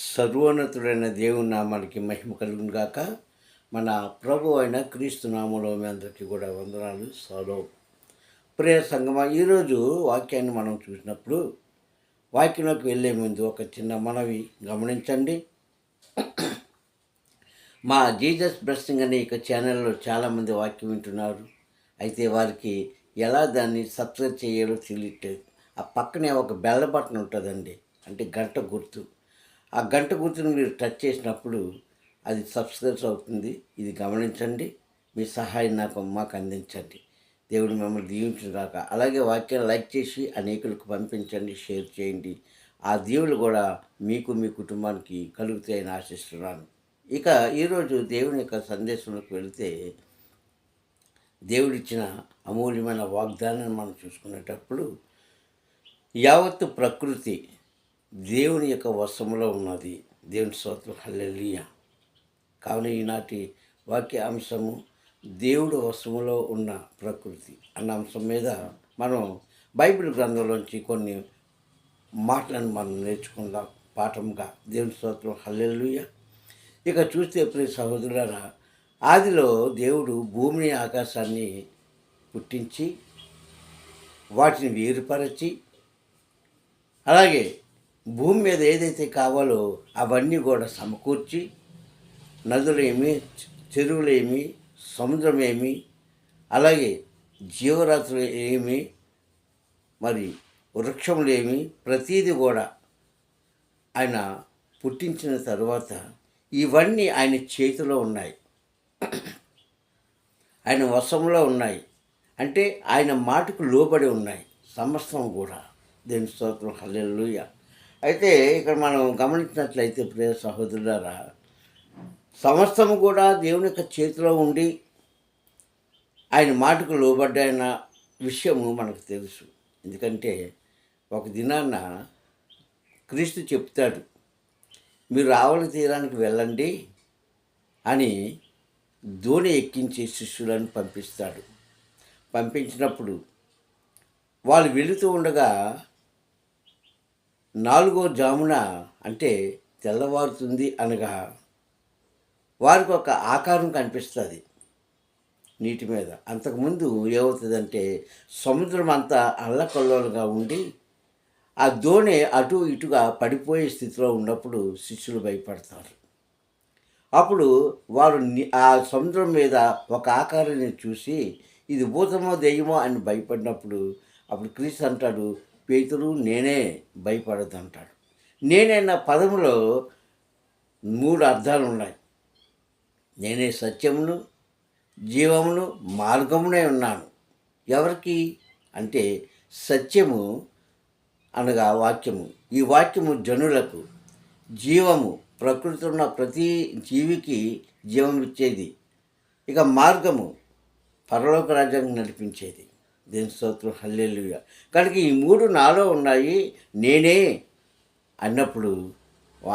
సర్వోన్నతుడైన దేవుని నామానికి మహిమ కలుగును గాక. మన ప్రభు అయిన క్రీస్తు నామంలో మీ అందరికీ కూడా వందనాలు సలో ప్రియ సంగమ ఈరోజు వాక్యాన్ని మనం చూసినప్పుడు వాక్యంలోకి వెళ్ళే ముందు ఒక చిన్న మనవి గమనించండి. మా జీసస్ బ్రెస్సింగ్ అనే ఇక ఛానల్లో చాలామంది వాక్యం వింటున్నారు. అయితే వారికి ఎలా దాన్ని సబ్స్క్రైబ్ చేయాలో తెలియట్లేదు. ఆ పక్కనే ఒక బెల్ల బటన్ ఉంటుందండి. అంటే గంట గుర్తు. ఆ గంట గుర్తును మీరు టచ్ చేసినప్పుడు అది సబ్స్క్రైబ్ అవుతుంది. ఇది గమనించండి. మీ సహాయం నాకు మాకు అందించండి. దేవుడు మిమ్మల్ని దీవించుగాక అలాగే వాక్యాన్ని లైక్ చేసి అనేకులకు పంపించండి. షేర్ చేయండి. ఆ దీవులు కూడా మీకు మీ కుటుంబానికి కలుగుతాయని ఆశిస్తున్నాను. ఇక ఈరోజు దేవుని యొక్క సందేశంలోకి వెళితే దేవుడిచ్చిన అమూల్యమైన వాగ్దానాన్ని మనం చూసుకునేటప్పుడు యావత్తు ప్రకృతి దేవుని యొక్క వశంలో ఉన్నది. దేవుని స్తోత్రం. హల్లెలియ. కావున ఈనాటి వాక్య అంశము దేవుడు వశములో ఉన్న ప్రకృతి అన్న అంశం మీద మనం బైబిల్ గ్రంథంలోంచి కొన్ని మాటలను మనం నేర్చుకుందాం. పాఠంగా దేవుని స్తోత్రం. హల్లెలుయ. ఇక చూస్తే ప్రతి సహోదరులారా ఆదిలో దేవుడు భూమిని ఆకాశాన్ని పుట్టించి వాటిని వేరుపరచి అలాగే భూమి మీద ఏదైతే కావాలో అవన్నీ కూడా సమకూర్చి నదులేమి చెరువులేమి సముద్రమేమి అలాగే జీవరాశులు ఏమి మరి వృక్షములేమి ప్రతీది కూడా ఆయన పుట్టించిన తర్వాత ఇవన్నీ ఆయన చేతిలో ఉన్నాయి. ఆయన వశంలో ఉన్నాయి. అంటే ఆయన మాటకు లోబడి ఉన్నాయి. సమస్తం కూడా. దేని స్తోత్రం. హల్లెలూయ. అయితే ఇక్కడ మనం గమనించినట్లయితే ప్రియ సహోదరులారా సమస్తము కూడా దేవుని యొక్క చేతిలో ఉండి ఆయన మాటకు లోబడ్డాయన్న విషయము మనకు తెలుసు. ఎందుకంటే ఒక దినాన్న క్రీస్తు చెప్తాడు మీరు రావణ తీరానికి వెళ్ళండి అని ధోని ఎక్కించి శిష్యులను పంపిస్తాడు. పంపించినప్పుడు వాళ్ళు వెళుతూ ఉండగా నాలుగో జామున అంటే తెల్లవారుతుంది అనగా వారికి ఒక ఆకారం కనిపిస్తుంది నీటి మీద. అంతకుముందు ఏమవుతుందంటే సముద్రం అంతా అల్లకల్లోలుగా ఉండి ఆ దోణి అటు ఇటుగా పడిపోయే స్థితిలో ఉన్నప్పుడు శిష్యులు భయపడతారు. అప్పుడు వారు ఆ సముద్రం మీద ఒక ఆకారాన్ని చూసి ఇది భూతమో దెయ్యమో అని భయపడినప్పుడు అప్పుడు క్రీస్తు అంటాడు పేతురు నేనే భయపడద్దు అంటాడు నేనే నా పదములో మూడు అర్థాలు ఉన్నాయి. నేనే సత్యమును జీవమును మార్గమునే ఉన్నాను. ఎవరికి? అంటే సత్యము అనగా వాక్యము. ఈ వాక్యము జనులకు జీవము ప్రకృతి ఉన్న ప్రతి జీవికి జీవం ఇచ్చేది ఇక మార్గము పరలోక రాజ్యాన్ని నడిపించేది. దేని స్తోత్రం హల్లెలుగా కనుక ఈ మూడు నాలో ఉన్నాయి నేనే అన్నప్పుడు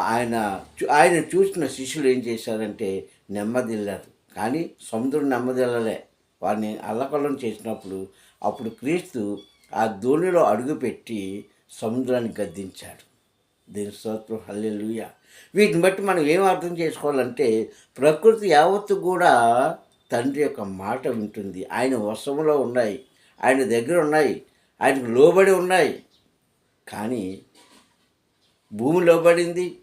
ఆయన చూ- ఆయన చూసిన శిష్యులు ఏం చేశారంటే నెమ్మదిల్లారు కానీ సముద్రం నెమ్మదిల్లలే వారిని అల్లకల్లం చేసినప్పుడు అప్పుడు క్రీస్తు ఆ దోణిలో అడుగుపెట్టి సముద్రాన్ని గద్దించాడు. దీని స్తోత్రం హల్లెలుయ. వీటిని బట్టి మనం ఏం అర్థం చేసుకోవాలంటే ప్రకృతి యావత్తు కూడా తండ్రి యొక్క మాట వింటుంది. ఆయన వశంలో ఉన్నాయి. ఆయన దగ్గర ఉన్నాయి. ఆయనకు లోబడి ఉన్నాయి. కానీ భూమి లోబడింది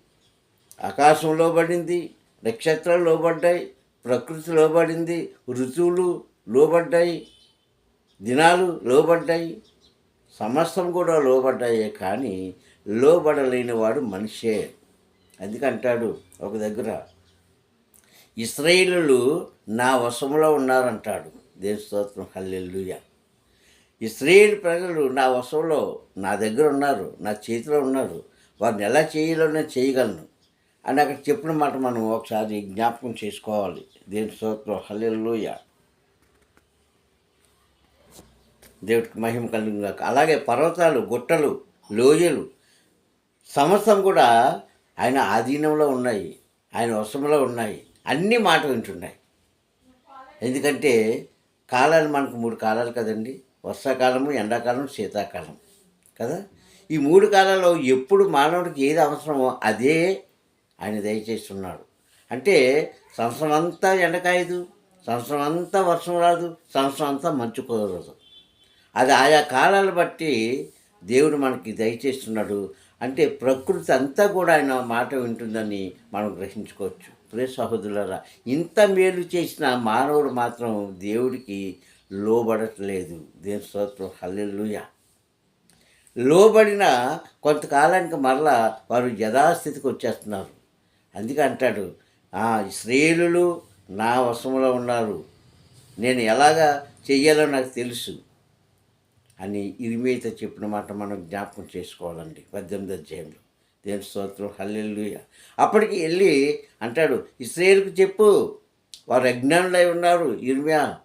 ఆకాశం లోబడింది నక్షత్రాలు లోబడ్డాయి ప్రకృతి లోబడింది ఋతువులు లోబడ్డాయి దినాలు లోబడ్డాయి సమస్తం కూడా లోబడ్డాయే కానీ లోబడలేని వాడు మనిషే. అందుకంటాడు ఒక దగ్గర ఇస్రాయిలు నా వశంలో ఉన్నారంటాడు. దేవస్తోత్రం హల్లెల్లుయా ఇస్రాయేల్ ప్రజలు నా వశంలో నా దగ్గర ఉన్నారు నా చేతిలో ఉన్నారు. వారిని ఎలా చేయాలో నేను చేయగలను అని అక్కడ చెప్పిన మాట మనం ఒకసారి జ్ఞాపకం చేసుకోవాలి. దేని స్తోత్రం. హల్లెలూయా. దేవుడికి మహిమ కలిగిన అలాగే పర్వతాలు గుట్టలు లోయలు సమస్తం కూడా ఆయన ఆధీనంలో ఉన్నాయి ఆయన వశంలో ఉన్నాయి. అన్ని మాట వింటున్నాయి. ఎందుకంటే కాలాలు మనకు మూడు కాలాలు కదండి. వర్షాకాలము ఎండాకాలం శీతాకాలం కదా? ఈ మూడు కాలాల్లో ఎప్పుడు మానవుడికి ఏది అవసరమో అదే ఆయన దయచేస్తున్నాడు. అంటే సంవత్సరం అంతా ఎండకాయదు సంవత్సరం అంతా వర్షం రాదు సంవత్సరం అంతా మంచు కుదరదు. అది ఆయా కాలాలు బట్టి దేవుడు మనకి దయచేస్తున్నాడు. అంటే ప్రకృతి అంతా కూడా ఆయన మాట వింటుందని మనం గ్రహించుకోవచ్చు. ప్రే సహోదరులరా ఇంత మేలు చేసిన మానవుడు మాత్రం దేవుడికి లోబడట్లేదు. దేని స్తోత్రం. హల్లెలూయా. లోబడిన కొంతకాలానికి మరలా వారు యథాస్థితికి వచ్చేస్తున్నారు. అందుకే అంటాడు "ఆ, ఇశ్రాయేలులు నా వశంలో ఉన్నారు. నేను ఎలాగా చెయ్యాలో నాకు తెలుసు. అని ఇరిమేత చెప్పిన మాట మనం జ్ఞాపకం చేసుకోవాలండి. పద్దెనిమిది అధ్యాయంలో. దేని స్తోత్రం. హల్లెలూయ. అప్పటికి వెళ్ళి అంటాడు ఇస్రాయేల్కి చెప్పు. వారు అజ్ఞానులై ఉన్నారు. ఇర్మియా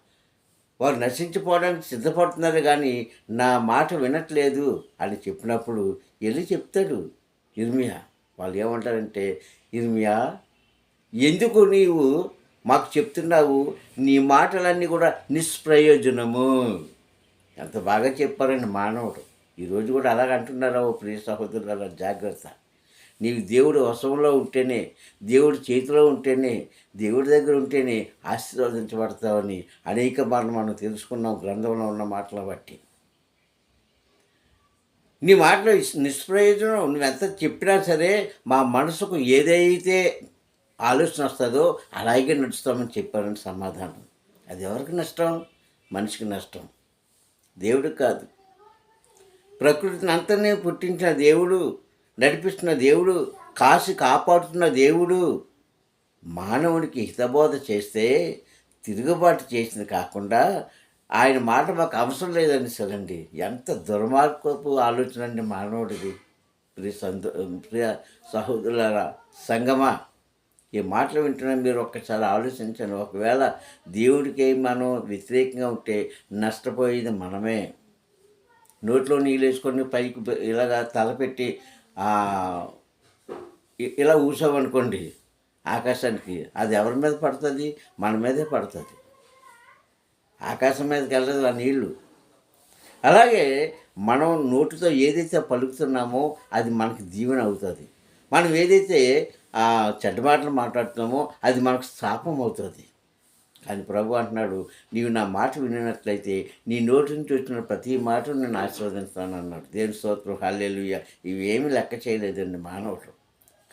వారు నశించిపోవడానికి సిద్ధపడుతున్నారు కానీ నా మాట వినట్లేదు అని చెప్పినప్పుడు వెళ్ళి చెప్తాడు ఇర్మియా వాళ్ళు ఏమంటారంటే ఇర్మియా ఎందుకు నీవు మాకు చెప్తున్నావు? నీ మాటలన్నీ కూడా నిష్ప్రయోజనము. ఎంత బాగా చెప్పారండి మానవుడు. ఈరోజు కూడా అలాగ అంటున్నారా ఓ ప్రియ సహోదరుల జాగ్రత్త. నీవు దేవుడు వశంలో ఉంటేనే దేవుడి చేతిలో ఉంటేనే దేవుడి దగ్గర ఉంటేనే ఆశీర్వదించబడతావని అనేక మార్లు మనం తెలుసుకున్నాం గ్రంథంలో ఉన్న మాటల బట్టి. నీ మాటలు నిష్ప్రయోజనం నువ్వెంత చెప్పినా సరే మా మనసుకు ఏదైతే ఆలోచన వస్తుందో అలాగే నడుస్తామని చెప్పారని సమాధానం. అది ఎవరికి నష్టం? మనిషికి నష్టం. దేవుడు కాదు. ప్రకృతిని అంతనే పుట్టించిన దేవుడు నడిపిస్తున్న దేవుడు కాసి కాపాడుతున్న దేవుడు మానవునికి హితబోధ చేస్తే తిరుగుబాటు చేసింది కాకుండా ఆయన మాట మాకు అవసరం లేదని సరండి ఎంత దుర్మార్గపు ఆలోచన అండి మానవుడిది. ప్రియ సంతో ప్రియ సహోదరుల సంగమా ఈ మాటలు వింటున్న మీరు ఒక్కసారి ఆలోచించండి. ఒకవేళ దేవుడికి మనం వ్యతిరేకంగా ఉంటే నష్టపోయేది మనమే. నోట్లో నీళ్ళు వేసుకొని పైకి ఇలాగా తలపెట్టి ఇలా ఊసామనుకోండి ఆకాశానికి అది ఎవరి మీద పడుతుంది? మన మీదే పడుతుంది. ఆకాశం మీదకి వెళ్ళదు ఆ నీళ్ళు అలాగే మనం నోటితో ఏదైతే పలుకుతున్నామో అది మనకి దీవెన అవుతుంది. మనం ఏదైతే ఆ, చెడ్డ మాటలు మాట్లాడుతున్నామో అది మనకు శాపం అవుతుంది. అని ప్రభు అంటున్నాడు నీవు నా మాట వినినట్లయితే నీ నోటి నుంచి వచ్చిన ప్రతి మాటను నేను ఆశీర్వదిస్తాను అన్నాడు. దేని స్తోత్రం హల్లెలుయ్య ఇవేమి లెక్క చేయలేదండి మానవుడు.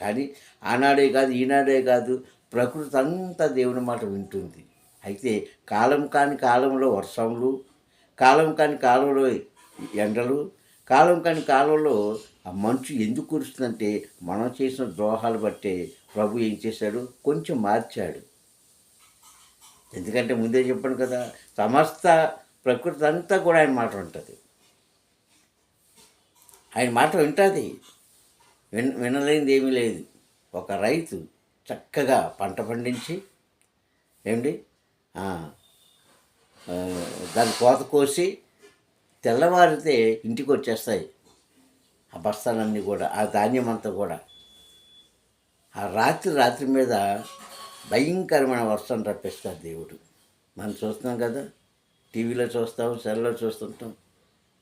కానీ ఆనాడే కాదు ఈనాడే కాదు ప్రకృతి అంతా దేవుని మాట వింటుంది. అయితే కాలం కాని కాలంలో వర్షములు కాలం కాని కాలంలో ఎండలు కాలం కాని కాలంలో ఆ మంచు ఎందుకు కురుస్తుందంటే మనం చేసిన ద్రోహాలు బట్టే ప్రభు ఏం చేశాడు? కొంచెం మార్చాడు. ఎందుకంటే ముందే చెప్పాను కదా సమస్త ప్రకృతి అంతా కూడా ఆయన మాట ఉంటుంది ఆయన మాట వింటుంది. విన్ వినలేనిది ఏమీ లేదు. ఒక రైతు చక్కగా పంట పండించి ఏమిటి దాని కోత కోసి తెల్లవారితే ఇంటికి వచ్చేస్తాయి. ఆ బస్తాలన్నీ కూడా ఆ ధాన్యం అంతా కూడా. ఆ రాత్రి రాత్రి మీద భయంకరమైన వర్షం రప్పిస్తాడు దేవుడు. మనం చూస్తున్నాం కదా టీవీలో చూస్తాం సెల్లో చూస్తుంటాం.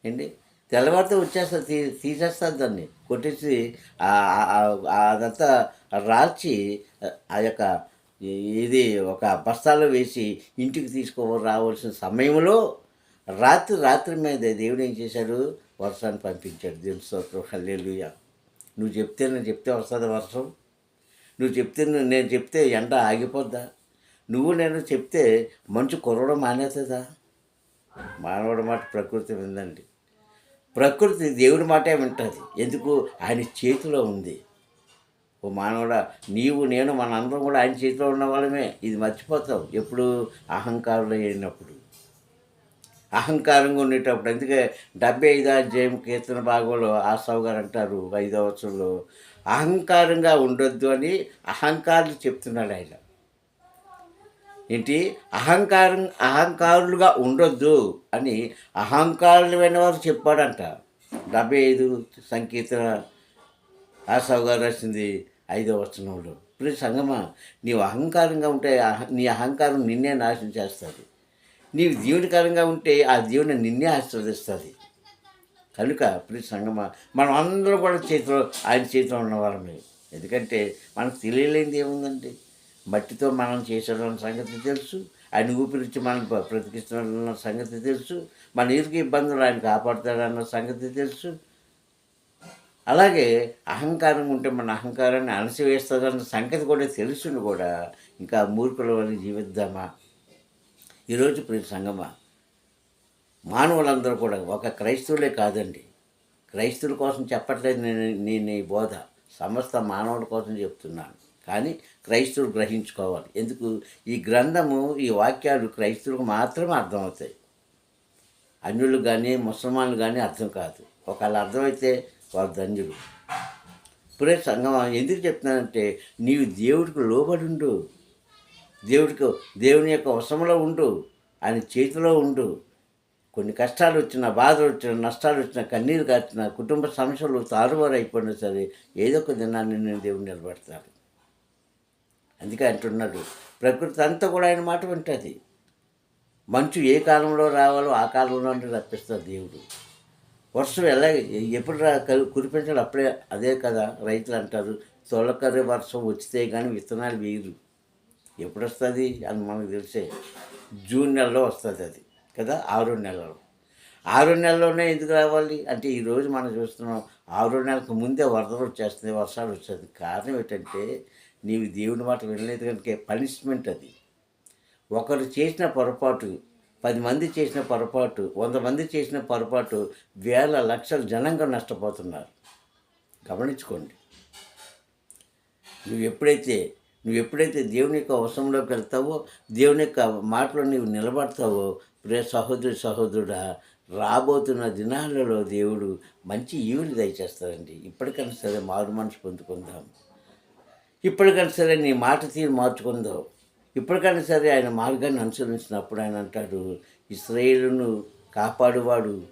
ఏంటి? తెల్లవారితో వచ్చేస్తుంది తీ తీసేస్తారు దాన్ని. కొట్టేసి అదంతా రాల్చి ఆ యొక్క ఇది ఒక బస్తాలో వేసి ఇంటికి తీసుకో రావాల్సిన సమయంలో రాత్రి రాత్రి మీద దేవుడు ఏం చేశాడు? వర్షాన్ని పంపించాడు. దేవుని స్తోత్రం. హల్లెలూయా. నువ్వు చెప్తే నేను చెప్తే వస్తుంది వర్షం. నువ్వు చెప్తే నేను చెప్తే ఎండ ఆగిపోద్దా? నువ్వు నేను చెప్తే మంచు కురవడం మానేస్తుందా? మానవుడి మాట ప్రకృతి విందండి. ప్రకృతి దేవుడి మాటే వింటుంది. ఎందుకు? ఆయన చేతిలో ఉంది. ఓ మానవుడా నీవు నేను మన అందరం కూడా ఆయన చేతిలో ఉన్న వాళ్ళమే. ఇది మర్చిపోతాం ఎప్పుడు? అహంకారులు అయినప్పుడు అహంకారంగా ఉండేటప్పుడు. అందుకే డెబ్బై ఐదో అధ్యాయం కీర్తన భాగంలో ఆసావు గారు అంటారు ఐదో వచ్చంలో అహంకారంగా ఉండొద్దు అని అహంకారులు చెప్తున్నాడు ఆయన. ఏంటి? అహంకారం అహంకారులుగా ఉండొద్దు అని అహంకారులైన వారు చెప్పాడంట. డెబ్బై ఐదు సంకీర్తన ఆసావు గారు రాసింది ఐదో వచనంలో. ఇప్పుడు సంగమా నీవు అహంకారంగా ఉంటే నీ అహంకారం నిన్నే నాశనం చేస్తుంది. నీవు దీవునికరంగా ఉంటే ఆ దేవుని నిన్నే ఆశీర్వదిస్తుంది. కనుక ప్లీజ్ సంగమ మనం అందరూ కూడా చేతిలో ఆయన చేతిలో ఉన్నవాళ్ళమే ఎందుకంటే మనకు తెలియలేనిది ఏముందండి? మట్టితో మనం చేసిన సంగతి తెలుసు. ఆయన ఊపిరిచ్చి మనం బ్ర- బ్రతికిస్తున్న సంగతి తెలుసు. మన ఇరుకు ఇబ్బందులు ఆయన కాపాడుతాడన్న సంగతి తెలుసు. అలాగే అహంకారం ఉంటే మన అహంకారాన్ని అణసివేస్తుందన్న సంగతి కూడా తెలుసును కూడా. ఇంకా మూర్ఖుల వల్ల జీవిద్దామా? ఈరోజు ప్రతి సంగమా? మానవులందరూ కూడా ఒక క్రైస్తవులే కాదండి. క్రైస్తవుల కోసం చెప్పట్లేదు నేను నేను ఈ బోధ. సమస్త మానవుల కోసం చెప్తున్నాను. కానీ క్రైస్తవులు గ్రహించుకోవాలి. ఎందుకు? ఈ గ్రంథము ఈ వాక్యాలు క్రైస్తవులకు మాత్రమే అర్థమవుతాయి. అన్యులు కానీ ముసల్మాన్లు కానీ అర్థం కాదు. ఒకవేళ అర్థమైతే వారు ధన్యులు. ఇప్పుడే సంఘం ఎందుకు చెప్తున్నానంటే నీవు దేవుడికి లోబడి ఉండు. దేవుడికి దేవుని యొక్క వశంలో ఉండు. ఆయన చేతిలో ఉండు. కొన్ని కష్టాలు వచ్చినా బాధలు వచ్చినా నష్టాలు వచ్చినా కన్నీరు కాచినా కుటుంబ సమస్యలు తారుమారు అయిపోయినా సరే ఏదో ఒక దినాన్ని నేను దేవుడు నిలబడతాను అందుకే అంటున్నాడు ప్రకృతి అంతా కూడా ఆయన మాట వింటుంది. మంచు ఏ కాలంలో రావాలో ఆ కాలంలోనే రప్పిస్తాడు దేవుడు. వర్షం ఎలా ఎప్పుడు రా కురిపించాలి అప్పుడే అదే కదా రైతులు అంటారు తొలకరి వర్షం వచ్చితే కానీ విత్తనాలు వేయరు. ఎప్పుడు వస్తుంది అని మనకు తెలిసే జూన్ నెలలో వస్తుంది అది. కదా? ఆరో నెలలు. ఆరో నెలలోనే ఎందుకు రావాలి? అంటే ఈరోజు మనం చూస్తున్నాం ఆరో నెలకు ముందే వరదలు వచ్చేస్తుంది వర్షాలు వచ్చేది కారణం ఏంటంటే నీవు దేవుని మాట వినలేదు కనుక పనిష్మెంట్ అది. ఒకరు చేసిన పొరపాటు పది మంది చేసిన పొరపాటు వంద మంది చేసిన పొరపాటు వేల లక్షల జనంగా నష్టపోతున్నారు. గమనించుకోండి. నువ్వు ఎప్పుడైతే నువ్వు ఎప్పుడైతే దేవుని యొక్క అవసరంలోకి వెళ్తావో దేవుని యొక్క మాటలో నీవు నిలబడతావో ప్రియ సహోదరి సహోదరుడా రాబోతున్న దినాలలో దేవుడు మంచి ఈవులు దయచేస్తారండి ఇప్పటికైనా సరే మారు మనసు పొందుకుందాం. ఇప్పటికైనా సరే నీ మాట తీరు మార్చుకుందాం. ఇప్పటికైనా సరే ఆయన మార్గాన్ని అనుసరించినప్పుడు ఆయన అంటాడు ఇస్రాయేలును కాపాడువాడు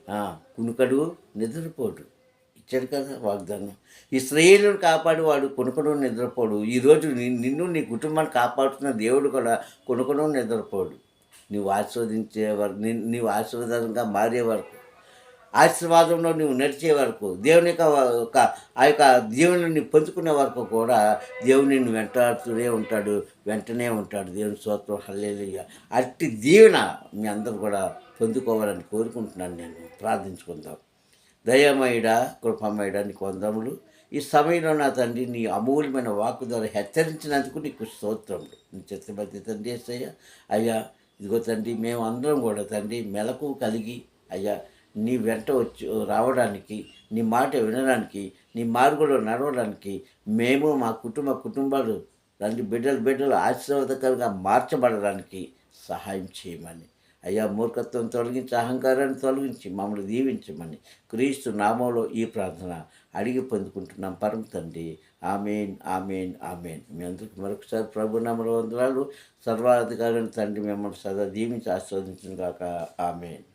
కునుకడు నిద్రపోడు. ఇచ్చాడు కదా వాగ్దానం. ఇస్రాయేలును కాపాడువాడు కొనుకడు నిద్రపోడు. ఈరోజు నిన్ను నీ కుటుంబాన్ని కాపాడుతున్న దేవుడు కూడా కొనుకడు నిద్రపోడు. నువ్వు ఆస్వాదించే వరకు నీవు ఆశీర్వాదంగా మారే వరకు ఆశీర్వాదంలో నువ్వు నడిచే వరకు దేవుని యొక్క ఒక ఆ యొక్క దేవుని పొందుకునే వరకు కూడా దేవుని వెంటాడుతూనే ఉంటాడు వెంటనే ఉంటాడు. దేవుని స్తోత్రం హల్లెలూయా. అట్టి దీవెన మీ అందరూ కూడా పొందుకోవాలని కోరుకుంటున్నాను నేను. ప్రార్థించుకుందాం. దయమయుడా కృపమయుడా నీకు వందములు ఈ సమయంలో నా తండ్రి నీ అమూల్యమైన వాకు ద్వారా హెచ్చరించినందుకు నీకు స్తోత్రములు. నీ చిత్తబద్ధి తండ్రి అయ్యా అయ్యా ఇదిగో తండ్రి మేము అందరం కూడా తండ్రి మెలకు కలిగి అయ్యా నీ వెంట వచ్చి రావడానికి నీ మాట వినడానికి నీ మార్గంలో నడవడానికి మేము మా కుటుంబ కుటుంబాలు తండ్రి బిడ్డలు బిడ్డలు ఆశీర్వాదకరంగా మార్చబడడానికి సహాయం చేయమని. అయ్యా మూర్ఖత్వం తొలగించి అహంకారాన్ని తొలగించి మమ్మల్ని దీవించమని క్రీస్తు నామంలో ఈ ప్రార్థన అడిగి పొందుకుంటున్నాం. పరమ తండ్రి ఆమెన్ ఆమెన్ ఆమెన్. మీ అందరికి మరొకసారి ప్రభు నమ్మల వందనాలు. సర్వాధికారుని తండ్రి మిమ్మల్ని సదా దీవించి ఆస్వాదించిన కాక ఆమెన్.